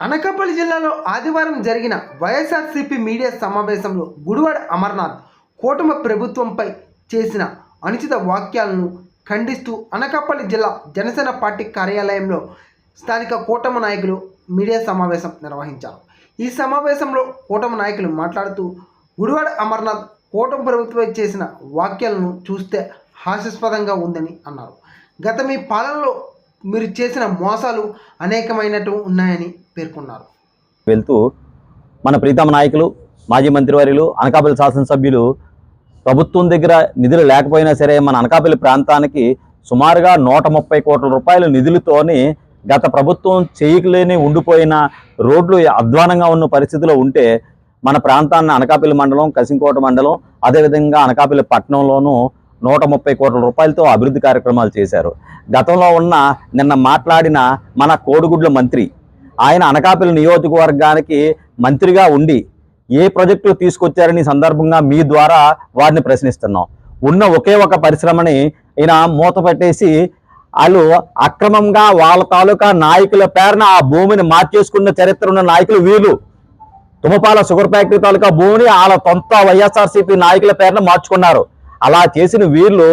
అనకాపల్లి జిల్లాలో ఆదివారం జరిగిన వైఎస్ఆర్సీపీ మీడియా సమావేశంలో గుడివాడ అమర్నాథ్ కూటమి ప్రభుత్వంపై చేసిన అనుచిత వాక్యాలను ఖండిస్తూ అనకాపల్లి జిల్లా జనసేన పార్టీ కార్యాలయంలో స్థానిక కూటమి నాయకులు మీడియా సమావేశం నిర్వహించారు. ఈ సమావేశంలో కూటమి నాయకులు మాట్లాడుతూ గుడివాడ అమర్నాథ్ కూటమి ప్రభుత్వం చేసిన వాక్యాలను చూస్తే హాస్యాస్పదంగా ఉందని అన్నారు. గత మీ పాలనలో మీరు చేసిన మోసాలు అనేకమైనట్టు ఉన్నాయని పేర్కొన్నారు. వెళ్తూ మన ప్రీతమ నాయకులు మాజీ మంత్రివర్యులు అనకాపల్లి శాసనసభ్యులు ప్రభుత్వం దగ్గర నిధులు లేకపోయినా సరే మన అనకాపల్లి ప్రాంతానికి సుమారుగా నూట ముప్పై కోట్ల రూపాయల నిధులతోని గత ప్రభుత్వం చేయలేని ఉండిపోయిన రోడ్లు అధ్వానంగా ఉన్న పరిస్థితిలో ఉంటే మన ప్రాంతాన్ని అనకాపల్లి మండలం కసింకోట మండలం అదేవిధంగా అనకాపల్లి పట్టణంలోనూ నూట ముప్పై కోట్ల రూపాయలతో అభివృద్ధి కార్యక్రమాలు చేశారు. గతంలో ఉన్న నిన్న మాట్లాడిన మన కోడిగుడ్ల మంత్రి ఆయన అనకాపల్లి నియోజకవర్గానికి మంత్రిగా ఉండి ఏ ప్రాజెక్టులు తీసుకొచ్చారని సందర్భంగా మీ ద్వారా వారిని ప్రశ్నిస్తున్నాం. ఉన్న ఒకే ఒక పరిశ్రమని ఈయన మూత పెట్టేసి వాళ్ళు అక్రమంగా వాళ్ళ తాలూకా నాయకుల పేరున ఆ భూమిని మార్చేసుకున్న చరిత్ర ఉన్న నాయకులు వీళ్ళు. తుమపాల షుగర్ ఫ్యాక్టరీ తాలూకా భూమిని వాళ్ళ సొంత వైఎస్ఆర్సీపీ నాయకుల పేరున మార్చుకున్నారు. అలా చేసిన వీళ్ళు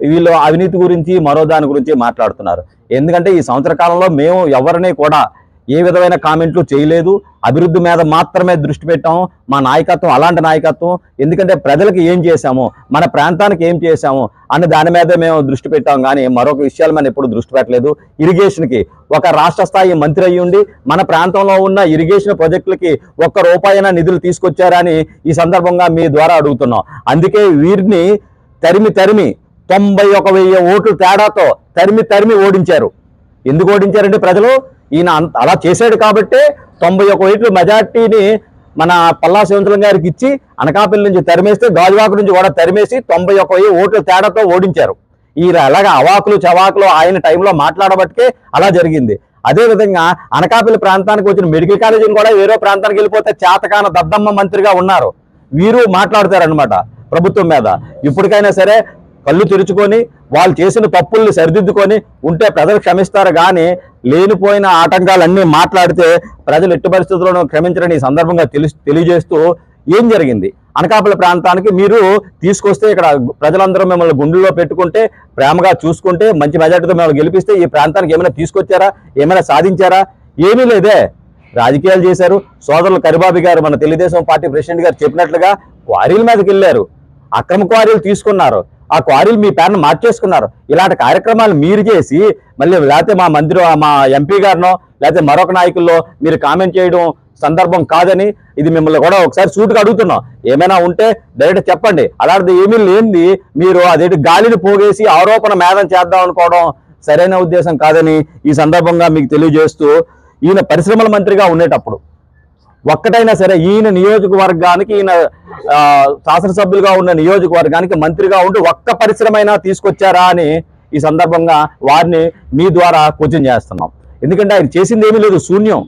వీళ్ళు అవినీతి గురించి మరో దాని గురించి మాట్లాడుతున్నారు. ఎందుకంటే ఈ సంవత్సర కాలంలో మేము ఎవరిని కూడా ఏ విధమైన కామెంట్లు చేయలేదు. అభివృద్ధి మీద మాత్రమే దృష్టి పెట్టాము మా నాయకత్వం అలాంటి నాయకత్వం. ఎందుకంటే ప్రజలకు ఏం చేశాము మన ప్రాంతానికి ఏం చేశాము అన్న దాని మీద మేము దృష్టి పెట్టాం. కానీ మరొక విషయాలు మనం ఎప్పుడు దృష్టి పెట్టలేదు. ఇరిగేషన్కి ఒక రాష్ట్ర స్థాయి మంత్రి అయ్యుండి మన ప్రాంతంలో ఉన్న ఇరిగేషన్ ప్రాజెక్టులకి ఒక్క రూపాయన నిధులు తీసుకొచ్చారని ఈ సందర్భంగా మీ ద్వారా అడుగుతున్నాం. అందుకే వీరిని తరిమి తరిమి తొంభై ఒక వెయ్యి ఓట్లు తేడాతో తరిమి తరిమి ఓడించారు. ఎందుకు ఓడించారంటే ప్రజలు? ఈయన అంత- అలా చేశాడు కాబట్టే తొంభై ఒక ఓట్లు మెజార్టీని మన పల్లా శివంతులం గారికి ఇచ్చి అనకాపల్లి నుంచి తరిమేస్తే గాజువాకు నుంచి కూడా తరిమేసి తొంభై ఒక ఓట్లు ఓట్ల తేడాతో ఓడించారు. ఈయన అలాగా అవాకులు చవాకులు ఆయన టైంలో మాట్లాడబట్టికే అలా జరిగింది. అదేవిధంగా అనకాపల్లి ప్రాంతానికి వచ్చిన మెడికల్ కాలేజీని కూడా వేరే ప్రాంతానికి వెళ్ళిపోతే చేతకాన దద్దమ్మ మంత్రిగా ఉన్నారు. వీరు మాట్లాడతారనమాట ప్రభుత్వం మీద. ఇప్పటికైనా సరే కళ్ళు తెరుచుకొని వాళ్ళు చేసిన తప్పుల్ని సరిదిద్దుకొని ఉంటే ప్రజలు క్షమిస్తారు కానీ లేనిపోయిన ఆటంకాలన్నీ మాట్లాడితే ప్రజలు ఎట్టి పరిస్థితుల్లోనూ క్షమించరని ఈ సందర్భంగా తెలియజేస్తూ ఏం జరిగింది? అనకాపల్లి ప్రాంతానికి మీరు తీసుకొస్తే ఇక్కడ ప్రజలందరూ మిమ్మల్ని గుండెల్లో పెట్టుకుంటే ప్రేమగా చూసుకుంటే మంచి మెజార్టీతో మిమ్మల్ని గెలిపిస్తే ఈ ప్రాంతానికి ఏమైనా తీసుకొచ్చారా? ఏమైనా సాధించారా? ఏమీ లేదే. రాజకీయాలు చేశారు. సోదరులు కరిబాబు గారు మన తెలుగుదేశం పార్టీ ప్రెసిడెంట్ గారు చెప్పినట్లుగా క్వారీల మీదకి వెళ్ళారు. అక్రమ క్వారీలు తీసుకున్నారు. ఆ క్వారీలు మీ పేరును మార్చేసుకున్నారు. ఇలాంటి కార్యక్రమాలు మీరు చేసి మళ్ళీ లేకపోతే మా మంత్రి మా ఎంపీ గారినో లేకపోతే మరొక నాయకుల్లో మీరు కామెంట్ చేయడం సందర్భం కాదని ఇది మిమ్మల్ని కూడా ఒకసారి సూటుగా అడుగుతున్నాం. ఏమైనా ఉంటే డైరెక్ట్ చెప్పండి. అలాంటిది ఏమీ లేనిది మీరు అదేంటి గాలిని పోగేసి ఆరోపణ మేధం చేద్దాం అనుకోవడం సరైన ఉద్దేశం కాదని ఈ సందర్భంగా మీకు తెలియజేస్తూ ఈయన పరిశ్రమల మంత్రిగా ఉండేటప్పుడు ఒక్కటైనా సరే ఈయన నియోజకవర్గానికి ఈయన శాసనసభ్యులుగా ఉన్న నియోజకవర్గానికి మంత్రిగా ఉండి ఒక్క పరిశ్రమైనా తీసుకొచ్చారా అని ఈ సందర్భంగా వారిని మీ ద్వారా క్వశ్చన్ చేస్తున్నాం. ఎందుకంటే ఆయన చేసింది ఏమీ లేదు శూన్యం.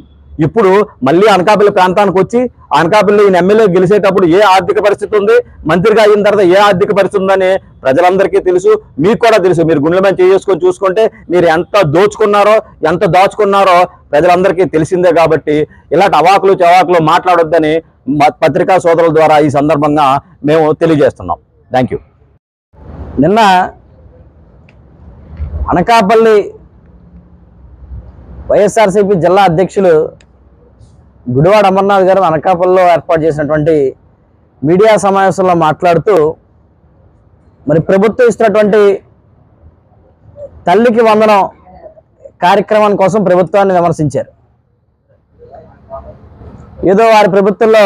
ఇప్పుడు మళ్ళీ అనకాపల్లి ప్రాంతానికి వచ్చి అనకాపల్లి ఈయన ఎమ్మెల్యే గెలిచేటప్పుడు ఏ ఆర్థిక పరిస్థితి ఉంది? మంత్రిగా అయిన తర్వాత ఏ ఆర్థిక పరిస్థితి ఉందని ప్రజలందరికీ తెలుసు మీకు కూడా తెలుసు. మీరు గుండెల మీద చేసుకొని చూసుకుంటే మీరు ఎంత దోచుకున్నారో ఎంత దాచుకున్నారో ప్రజలందరికీ తెలిసిందే కాబట్టి ఇలాంటి అవాకులు చవాకులు మాట్లాడొద్దని పత్రికా సోదరుల ద్వారా ఈ సందర్భంగా మేము తెలియజేస్తున్నాం. థ్యాంక్ యూ నిన్న అనకాపల్లి వైఎస్ఆర్సీపీ జిల్లా అధ్యక్షులు గుడివాడ అమర్నాథ్ గారు అనకాపల్లిలో ఏర్పాటు చేసినటువంటి మీడియా సమావేశంలో మాట్లాడుతూ మరి ప్రభుత్వం ఇస్తున్నటువంటి తల్లికి వందనం కార్యక్రమం కోసం ప్రభుత్వాన్ని విమర్శించారు. ఏదో వారి ప్రభుత్వంలో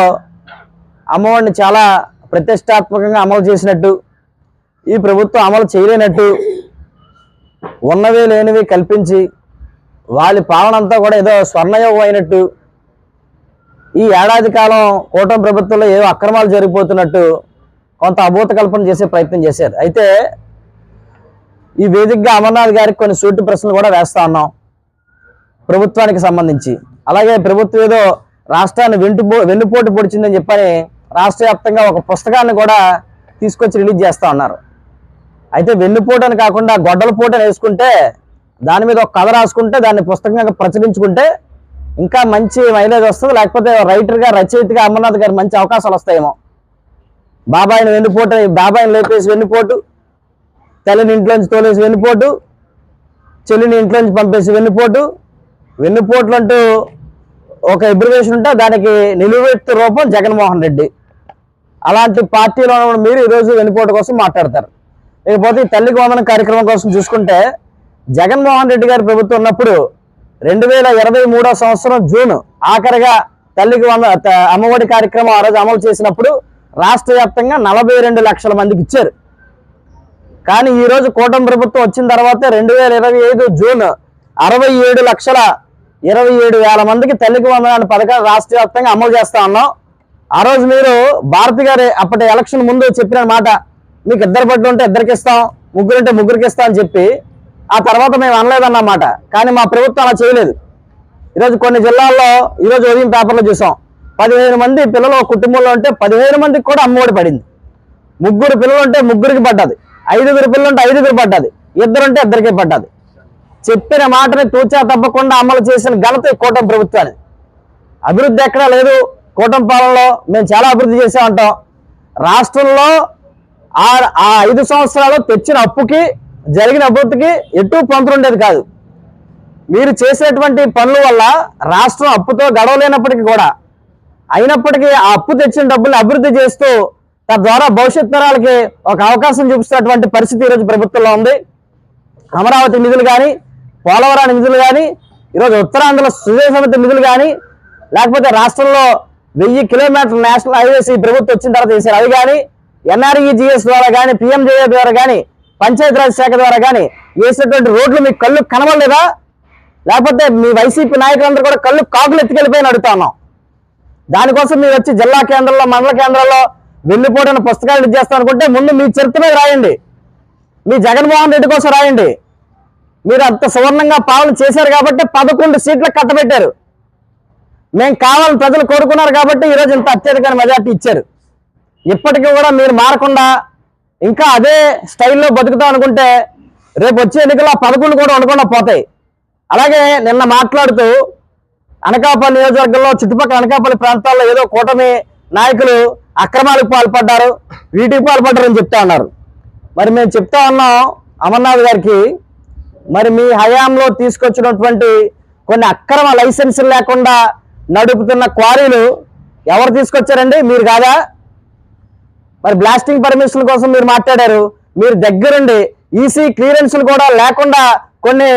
అమ్మఒడిని చాలా ప్రతిష్టాత్మకంగా అమలు చేసినట్టు ఈ ప్రభుత్వం అమలు చేయలేనట్టు ఉన్నవి లేనివి కల్పించి వాళ్ళ పాలనంతా కూడా ఏదో స్వర్ణయోగం అయినట్టు ఈ ఏడాది కాలం కూటమి ప్రభుత్వంలో ఏదో అక్రమాలు జరిగిపోతున్నట్టు కొంత అభూత కల్పన చేసే ప్రయత్నం చేశారు. అయితే ఈ వేదికగా అమర్నాథ్ గారికి కొన్ని సూటి ప్రశ్నలు కూడా వేస్తా ఉన్నాం ప్రభుత్వానికి సంబంధించి. అలాగే ప్రభుత్వం ఏదో రాష్ట్రాన్ని వెంటుపో వెన్నుపోటు పొడిచిందని చెప్పని రాష్ట్ర వ్యాప్తంగా ఒక పుస్తకాన్ని కూడా తీసుకొచ్చి రిలీజ్ చేస్తా ఉన్నారు. అయితే వెన్నుపోటు అని కాకుండా గొడ్డల పోటు అని వేసుకుంటే దాని మీద ఒక కథ రాసుకుంటే దాన్ని పుస్తకంగా ప్రచురించుకుంటే ఇంకా మంచి మైలేజ్ వస్తుంది. లేకపోతే రైటర్గా రచయితగా అమర్నాథ్ గారు మంచి అవకాశాలు వస్తాయేమో. బాబాయిని వెన్నుపోటు బాబాయిని లేపేసి వెన్నుపోటు తల్లిని ఇంట్లోంచి తోలేసి వెన్నుపోటు చెల్లిని ఇంట్లోంచి పంపేసి వెన్నుపోటు. వెన్నుపోట్లు అంటూ ఒక ఎబ్రివేషన్ ఉంటే దానికి నిలువెత్తు రూపం జగన్మోహన్ రెడ్డి. అలాంటి పార్టీలో ఉన్న మీరు ఈరోజు వెన్నుపోటు కోసం మాట్లాడతారు. ఇకపోతే ఈ తల్లికి వందన కార్యక్రమం కోసం చూసుకుంటే జగన్మోహన్ రెడ్డి గారి ప్రభుత్వం ఉన్నప్పుడు రెండు వేల ఇరవై మూడో సంవత్సరం జూన్ ఆఖరిగా తల్లికి వంద అమ్మఒడి కార్యక్రమం ఆ రోజు అమలు చేసినప్పుడు రాష్ట్ర వ్యాప్తంగా నలభై రెండు లక్షల మందికి ఇచ్చారు. కానీ ఈరోజు కూటమి ప్రభుత్వం వచ్చిన తర్వాత రెండు వేల ఇరవై ఐదు జూన్ అరవై ఏడు లక్షల ఇరవై ఏడు వేల మందికి తల్లికి వందనాన్ని పథకాలు రాష్ట్ర వ్యాప్తంగా అమలు చేస్తా ఉన్నాం. ఆ రోజు మీరు భారతి గారి అప్పటి ఎలక్షన్ ముందు చెప్పిన మాట మీకు ఇద్దరు బట్లు ఉంటే ఇద్దరికి ఇస్తాం ముగ్గురు ఉంటే ముగ్గురికి ఇస్తాం అని చెప్పి ఆ తర్వాత మేము అనలేదన్నమాట. కానీ మా ప్రభుత్వం అలా చేయలేదు. ఈరోజు కొన్ని జిల్లాల్లో ఈరోజు ఉదయం పేపర్లో చూసాం. పదిహేను మంది పిల్లలు కుటుంబంలో ఉంటే పదిహేను మందికి కూడా అమ్మఒడి పడింది. ముగ్గురు పిల్లలు ఉంటే ముగ్గురికి పడ్డది. ఐదుగురు పిల్లలు ఉంటే ఐదుగురు పడ్డది. ఇద్దరుంటే ఇద్దరికి పడ్డది. చెప్పిన మాటని తూచా తప్పకుండా అమలు చేసిన ఘనత కూటమి ప్రభుత్వానికి అభివృద్ధి ఎక్కడా లేదు. కూటమి పాలనలో మేము చాలా అభివృద్ధి చేసామంటాం రాష్ట్రంలో ఆ ఆ ఐదు సంవత్సరాలు తెచ్చిన అప్పుకి జరిగిన అభివృద్ధికి ఎటు పొంతలు ఉండేది కాదు. మీరు చేసేటువంటి పనుల వల్ల రాష్ట్రం అప్పుతో గడవలేనప్పటికీ కూడా అయినప్పటికీ ఆ అప్పు తెచ్చిన డబ్బులు అభివృద్ధి చేస్తూ తద్వారా భవిష్యత్ తరాలకి ఒక అవకాశం చూపిస్తున్నటువంటి పరిస్థితి ఈరోజు ప్రభుత్వంలో ఉంది. అమరావతి నిధులు కానీ పోలవరం నిధులు కానీ ఈరోజు ఉత్తరాంధ్ర సుజయ సమితి నిధులు కానీ లేకపోతే రాష్ట్రంలో వెయ్యి కిలోమీటర్ల నేషనల్ హైవేస్ ఈ ప్రభుత్వం వచ్చిన తర్వాత చేశారు. అవి కానీ ఎన్ఆర్ఈజిఎస్ ద్వారా కానీ పిఎంజేఏ ద్వారా కానీ పంచాయతీరాజ్ శాఖ ద్వారా కానీ వేసినటువంటి రోడ్లు మీ కళ్ళు కనబడలేదా? లేకపోతే మీ వైసీపీ నాయకులందరూ కూడా కళ్ళు కాకులు ఎత్తుకెళ్ళిపోయి అడుగుతా ఉన్నాం. దానికోసం మీరు వచ్చి జిల్లా కేంద్రంలో మండల కేంద్రాల్లో వెళ్ళిపోవడానికి పుస్తకాలు ఇచ్చేస్తాం అనుకుంటే ముందు మీ చరిత్ర మీద రాయండి. మీ జగన్మోహన్ రెడ్డి కోసం రాయండి. మీరు అంత సువర్ణంగా పాలన చేశారు కాబట్టి పదకొండు సీట్లకు కట్టబెట్టారు. మేము కావాలని ప్రజలు కోరుకున్నారు కాబట్టి ఈరోజు ఇంత అత్యధిక మెజార్టీ ఇచ్చారు. ఇప్పటికీ కూడా మీరు మారకుండా ఇంకా అదే స్టైల్లో బతుకుతాం అనుకుంటే రేపు వచ్చే ఎన్నికల్లో పదకొండు కూడా ఉండకుండా పోతాయి. అలాగే నిన్న మాట్లాడుతూ అనకాపల్లి నియోజకవర్గంలో చుట్టుపక్కల అనకాపల్లి ప్రాంతాల్లో ఏదో కూటమి నాయకులు అక్రమాలకు పాల్పడ్డారు వీటికి పాల్పడ్డారని చెప్తా ఉన్నారు మరి మేము చెప్తా ఉన్నాం అమర్నాథ్ గారికి మరి మీ హయాంలో తీసుకొచ్చినటువంటి కొన్ని అక్రమ లైసెన్సులు లేకుండా నడుపుతున్న క్వారీలు ఎవరు తీసుకొచ్చారండి? మీరు కాదా? మరి బ్లాస్టింగ్ పర్మిషన్ కోసం మీరు మాట్లాడారు. మీరు దగ్గరుండి ఈసీ క్లియరెన్స్లు కూడా లేకుండా కొన్ని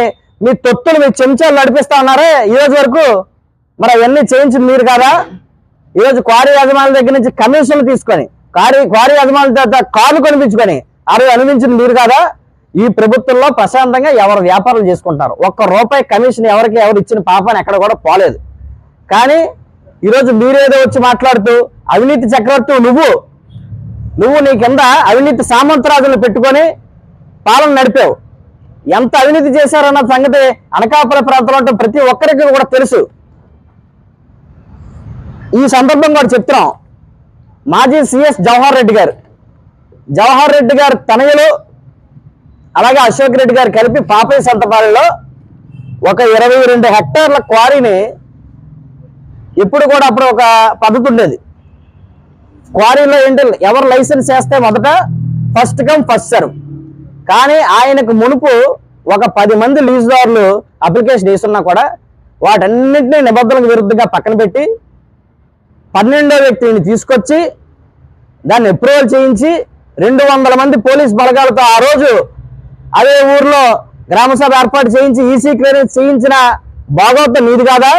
మీ తొత్తులు మీ చెంచాలు నడిపిస్తా ఉన్నారే? ఈ రోజు వరకు మరి అవన్నీ చేయించింది మీరు కాదా? ఈరోజు క్వారీ యజమానుల దగ్గర నుంచి కమిషన్లు తీసుకొని క్వారీ క్వారీ యజమానుల దగ్గర కార్లు కొనిపించుకొని అవి అనుభవించింది మీరు కాదా? ఈ ప్రభుత్వంలో ప్రశాంతంగా ఎవరు వ్యాపారాలు చేసుకుంటారు. ఒక్క రూపాయి కమిషన్ ఎవరికి ఎవరు ఇచ్చిన పాపాన్ని ఎక్కడ కూడా పోలేదు. కానీ ఈరోజు మీరేదో వచ్చి మాట్లాడుతూ అవినీతి చక్రవర్తి నువ్వు నువ్వు నీ కింద అవినీతి సామంతరాజులు పెట్టుకొని పాలన నడిపావు. ఎంత అవినీతి చేశారన్న సంగతి అనకాపురం ప్రాంతంలో ప్రతి ఒక్కరికి కూడా తెలుసు. ఈ సందర్భం కూడా చెప్తున్నాం. మాజీ సిఎస్ జవహర్ రెడ్డి గారు. జవహర్ రెడ్డి గారు తనయులు అలాగే అశోక్ రెడ్డి గారు కలిపి పాపయ్య సంతపాలెలో ఒక ఇరవై రెండు హెక్టార్ల క్వారీని ఇప్పుడు కూడా అప్పుడు ఒక పద్ధతి ఉండేది. క్వారీలో ఏంటి? ఎవరు లైసెన్స్ చేస్తే మొదట ఫస్ట్ కమ్ ఫస్ట్ సర్వ్. కానీ ఆయనకు మునుపు ఒక పది మంది లీజుదారులు అప్లికేషన్ వేస్తున్నా కూడా వాటన్నింటినీ నిబంధనలకు విరుద్ధంగా పక్కన పెట్టి పన్నెండో వ్యక్తిని తీసుకొచ్చి దాన్ని అప్రూవల్ చేయించి రెండు వందల మంది పోలీస్ బలగాలతో ఆ రోజు అదే ఊర్లో గ్రామసభ ఏర్పాటు చేయించి ఈసీ క్లియరెన్స్ చేయించిన భాగవతం నీది కాదా?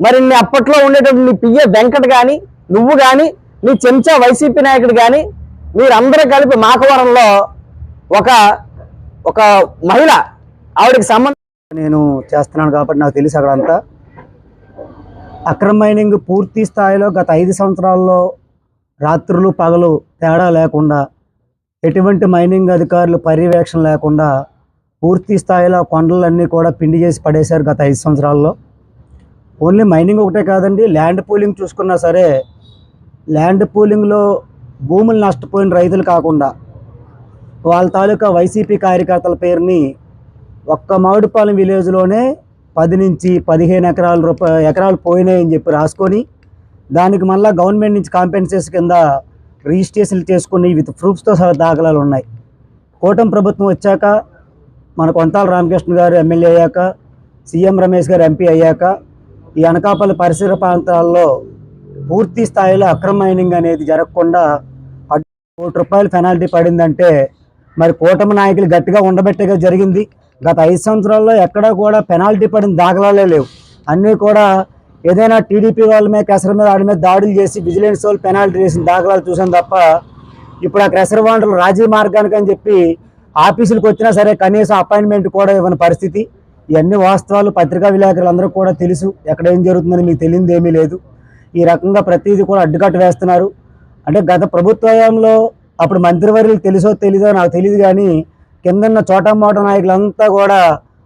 మరి నీ అప్పట్లో ఉండేటటువంటి నీ పిఏ వెంకట్ కానీ నువ్వు కానీ మీ చెంచా వైసీపీ నాయకుడు కానీ మీరందరూ కలిపి మాకవరంలో ఒక ఒక మహిళ ఆవిడకి సంబంధం నేను చేస్తున్నాను కాబట్టి నాకు తెలుసు అక్కడంతా. అక్రమ మైనింగ్ పూర్తి స్థాయిలో గత ఐదు సంవత్సరాల్లో రాత్రులు పగలు తేడా లేకుండా ఎటువంటి మైనింగ్ అధికారులు పర్యవేక్షణ లేకుండా పూర్తి స్థాయిలో కొండలన్నీ కూడా పిండి చేసి పడేశారు గత ఐదు సంవత్సరాల్లో. ఓన్లీ మైనింగ్ ఒకటే కాదండి ల్యాండ్ పూలింగ్ చూసుకున్నా సరే ల్యాండ్ పూలింగ్లో భూములు నష్టపోయిన రైతులు కాకుండా వాళ్ళ తాలూకా వైసీపీ కార్యకర్తల పేరుని ఒక్క మామిడిపాలెం విలేజ్లోనే పది నుంచి పదిహేను ఎకరాల రూపాయ ఎకరాలు పోయినాయని చెప్పి రాసుకొని దానికి మళ్ళీ గవర్నమెంట్ నుంచి కాంపెన్సేషన్ కింద రిజిస్ట్రేషన్లు చేసుకుని విత్ ప్రూఫ్స్తో సహా దాఖలాలు ఉన్నాయి. కూటమి ప్రభుత్వం వచ్చాక మన కొంతాల రామకృష్ణ గారు ఎమ్మెల్యే అయ్యాక సీఎం రమేష్ గారు ఎంపీ అయ్యాక ఈ అనకాపల్లి పరిసర ప్రాంతాల్లో పూర్తి స్థాయిలో అక్రమ మైనింగ్ అనేది జరగకుండా కోటి రూపాయలు పెనాల్టీ పడిందంటే మరి కూటమి నాయకులు గట్టిగా ఉండబెట్టగా జరిగింది. గత ఐదు సంవత్సరాల్లో ఎక్కడా కూడా పెనాల్టీ పడిన దాఖలాలే లేవు. అన్నీ కూడా ఏదైనా టీడీపీ వాళ్ళ మీద క్రెసర్ మీద వాడి మీద దాడులు చేసి విజిలెన్స్ వాళ్ళు పెనాల్టీ చేసిన దాఖలాలు చూసాం తప్ప ఇప్పుడు ఆ క్రెసర్ వాంటలు రాజీ మార్గానికి అని చెప్పి ఆఫీసులకు వచ్చినా సరే కనీసం అపాయింట్మెంట్ కూడా ఇవ్వని పరిస్థితి. ఇవన్నీ వాస్తవాలు పత్రికా విలేకరులందరూ కూడా తెలుసు. ఎక్కడ ఏం జరుగుతుందని మీకు తెలియదు ఏమీ లేదు. ఈ రకంగా ప్రతిదీ కూడా అడ్డుకట్టు వేస్తున్నారు. అంటే గత ప్రభుత్వంలో అప్పుడు మంత్రివర్యులు తెలుసో తెలీదో నాకు తెలియదు కానీ కిందన్న చోటా నాయకులంతా కూడా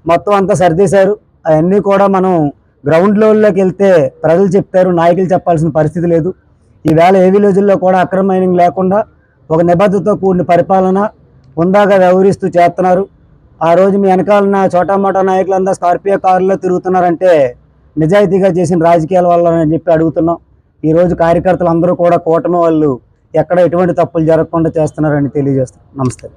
మొత్తం అంతా సరిదేశారు. అవన్నీ కూడా మనం గ్రౌండ్ లెవెల్లోకి వెళ్తే ప్రజలు చెప్తారు నాయకులు చెప్పాల్సిన పరిస్థితి లేదు. ఈవేళ ఏ విలేజ్ల్లో కూడా అక్రమ మైనింగ్ లేకుండా ఒక నిబద్ధతతో కూడిన పరిపాలన ఉందాగా వ్యవహరిస్తూ చేస్తున్నారు. ఆ రోజు మీ వెనకాలన్న చోటమోటా నాయకులంతా స్కార్పియో కారులో తిరుగుతున్నారంటే నిజాయితీగా చేసిన రాజకీయాల వల్ల అని చెప్పి అడుగుతున్నాం. ఈ రోజు కార్యకర్తలు అందరూ కూడా కూటమి వాళ్ళు ఎక్కడ ఎటువంటి తప్పులు జరగకుండా చేస్తున్నారని తెలియజేస్తాం నమస్తే.